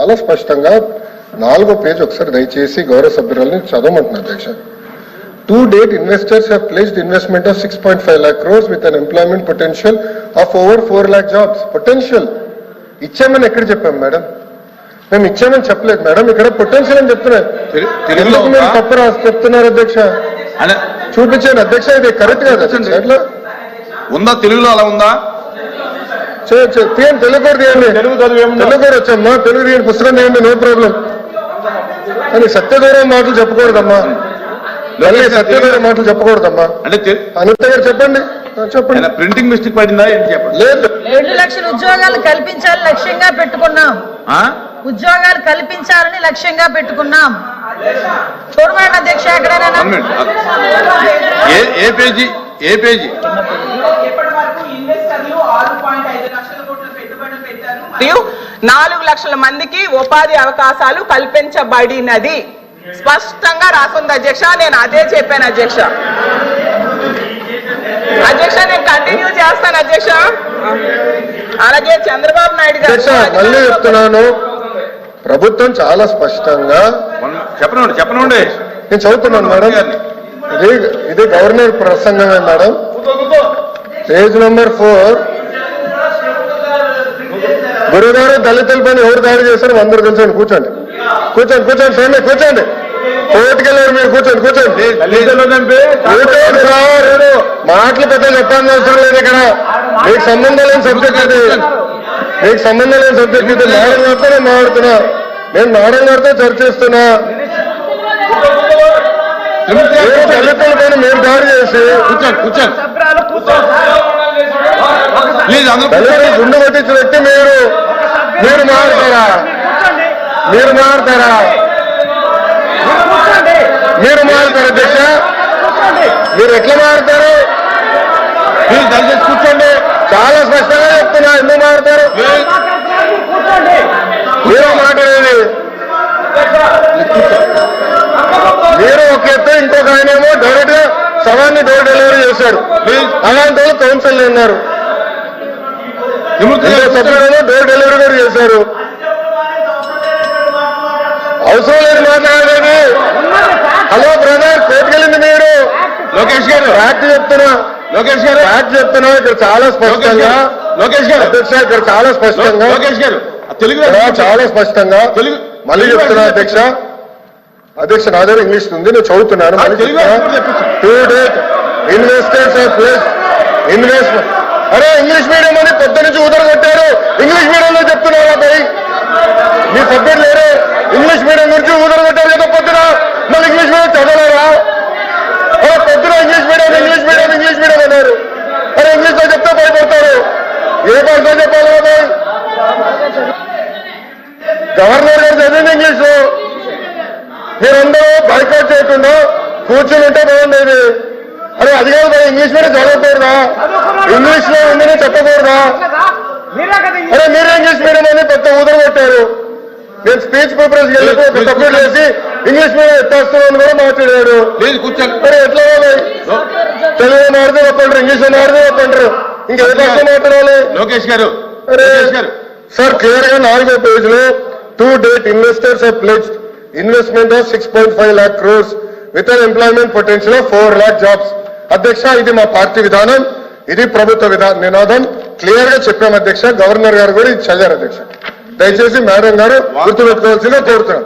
చాలా స్పష్టంగా నాలుగో పేజ్ ఒకసారి దయచేసి గౌరవ సభ్యురాలని చదవమంటున్నా అధ్యక్ష. To date investors have placed investment of six point five lakh crores with an employment potential of over four lakh jobs potential ఇచ్చామని ఎక్కడ చెప్పాం మేడం? మేము ఇచ్చామని చెప్పలేదు. మేడం ఇక్కడ పొటెన్షియల్ అని చెప్తున్నారు? తప్పు రాసి చెప్తున్నారు అధ్యక్ష? చూపించాను అధ్యక్ష ఇది కరెక్ట్ కాదు ఉందా? తెలుగులో అలా ఉందా? చే- చే- తీయండి తెలుగు కూడా తీయండి. తెలుగు చదువు ఏముందో? తెలుగు కూడా వచ్చమ్మా తెలుగు తీయండి పుస్తకం తీయండి నో ప్రాబ్లం. కానీ సత్యదూరం మాటలు చెప్పకూడదమ్మా. మళ్ళీ సత్యదూరం మాటలు చెప్పకూడదమ్మా. అంటే అనిత గారు చెప్పండి. చెప్పండి. ప్రింటింగ్ మిస్టేక్ పడిందా? ఏంటి చెప్పండి. లేదు. రెండు లక్షల ఉద్యోగాలు కల్పించాలని లక్ష్యంగా పెట్టుకున్నాం. ఆ? ఉద్యోగాలు కల్పించాలని లక్ష్యంగా పెట్టుకున్నాం. చూడమండి అధ్యక్ష ఎక్కడైనా? ఏ పేజీ? ఏ పేజీ? మరియు నాలుగు లక్షల మందికి ఉపాధి అవకాశాలు కల్పించబడినది. స్పష్టంగా రాసుంది అధ్యక్ష నేను అదే చెప్పాను అధ్యక్ష. అధ్యక్ష నేను కంటిన్యూ చేస్తాను అధ్యక్ష. అలాగే చంద్రబాబు నాయుడు గారు మళ్ళీ చెప్తున్నాను. ప్రభుత్వం చాలా స్పష్టంగా చెప్పనండి చెప్పనండి నేను చదువుతున్నాను మేడం. ఇది ఇది గవర్నర్ ప్రసంగమే మేడం. Page number four. గురుగారు దళితుల పైన ఎవరు దాడి చేశారో అందరూ తెలుసండి కూర్చోండి. కూర్చోండి కూర్చోండి స్వామి కూర్చోండి. కోర్టుకెళ్ళారు మీరు కూర్చోండి కూర్చోండి. కూర్చోండి సార్. మాటలు పెద్ద చెప్పాల్సిన అవసరం లేదు ఇక్కడ. మీకు సంబంధం లేని సబ్జెక్ట్ ఇది. మీకు సంబంధం లేని సబ్జెక్ట్ ఇది. మేడం గారితో నేను మాట్లాడుతున్నా. నేను మేడం గారితో చర్చిస్తున్నా దళితుల పైన మీరు దాడి చేసి కూర్చోండి కూర్చోండి. గుండు కొట్టించిన వ్యక్తి మీరు. మీరు మారుతారా? మీరు మారుతారా? మీరు మారుతారా అధ్యక్ష? మీరు ఎట్లా మారుతారు? ప్లీజ్ దయచేసి కూర్చోండి. చాలా స్పష్టంగా చెప్తున్నా ఎందుకు మారుతారు? మీరు మాట్లాడేది మీరు ఒక ఎత్తు ఇంకొక ఆయన ఏమో డైరెక్ట్గా డోర్ డెలివరీ చేశాడు అలాంటి వాళ్ళు కౌన్సిల్ ఉన్నారు. డోర్ డెలివరీ కూడా చేశారు. అవసరం లేదు మాట్లాడేది హలో బ్రదర్ కోర్టుకెళ్ళింది మీరు. లోకేష్ గారు. ఫ్యాక్ట్ చెప్తున్నా. లోకేష్ గారు. ఫ్యాక్ట్ చెప్తున్నా. ఇక్కడ చాలా స్పష్టంగా గారు. లోకేష్ గారు. అధ్యక్ష ఇక్కడ చాలా స్పష్టంగా. లోకేష్ గారు. తెలుగు చాలా స్పష్టంగా తెలుగు మళ్ళీ చెప్తున్నా అధ్యక్ష. అధ్యక్ష నా దగ్గర ఇంగ్లీష్ ఉంది నేను చదువుతున్నాను. To date investors of place investment అరే ఇంగ్లీష్ మీడియం అని పొద్దు నుంచి ఊదర కొట్టారు. ఇంగ్లీష్ మీడియంలో చెప్తున్నారా పోయి మీ సబ్జెక్ట్ లేరే. ఇంగ్లీష్ మీడియం గురించి ఊదర కొట్టారు కదా పొద్దున. మళ్ళీ ఇంగ్లీష్ మీడియం చదవలేరా అరే పొద్దున English medium English medium English medium అన్నారు. అరే ఇంగ్లీష్లో చెప్తే భయపడతారు. ఏ భాషలో చెప్పాలి భయ్ గవర్నర్ గారు చదివింది ఇంగ్లీష్ మీరందరూ బైకౌట్ చేయకుండా కూర్చుని ఉంటే బాగుండేది. అరే అది కాదు ఇంగ్లీష్ మీడియం చదవకూడదా ఇంగ్లీష్లో ఉందని చెప్పకూడదా? అరే మీరే ఇంగ్లీష్ మీడియం అని పెద్ద ఊదర కొట్టారు. నేను స్పీచ్ ప్రిపరేషన్ వెళ్ళి ఒక సబ్జెక్ట్ చేసి ఇంగ్లీష్ మీడియం ఎత్తేస్తున్నాను కూడా మాట్లాడాడు. ప్లీజ్ కూర్చోండి. మరి ఎట్లా వాళ్ళు తెలుగు మాడితే ఒప్పంటారు ఇంగ్లీష్ మాడితే ఒప్పంటారు ఇంకా ఏ భాష మాట్లాడాలి? లోకేష్ గారు అరే లోకేష్ గారు. సార్ క్లియర్గా నాలుగో పేజ్లో to date investors pledged investment of six point five lakh crores with an employment potential of four lakh jobs అధ్యక్ష ఇది మా పార్టీ విధానం. ఇది ప్రభుత్వ విధానం. నినాదం క్లియర్గా చెప్పాము అధ్యక్ష. గవర్నర్ గారు కూడా ఇది చదివారు అధ్యక్ష. దయచేసి మేడం గారు గుర్తుపెట్టుకోవాల్సిందిగా కోరుతున్నాం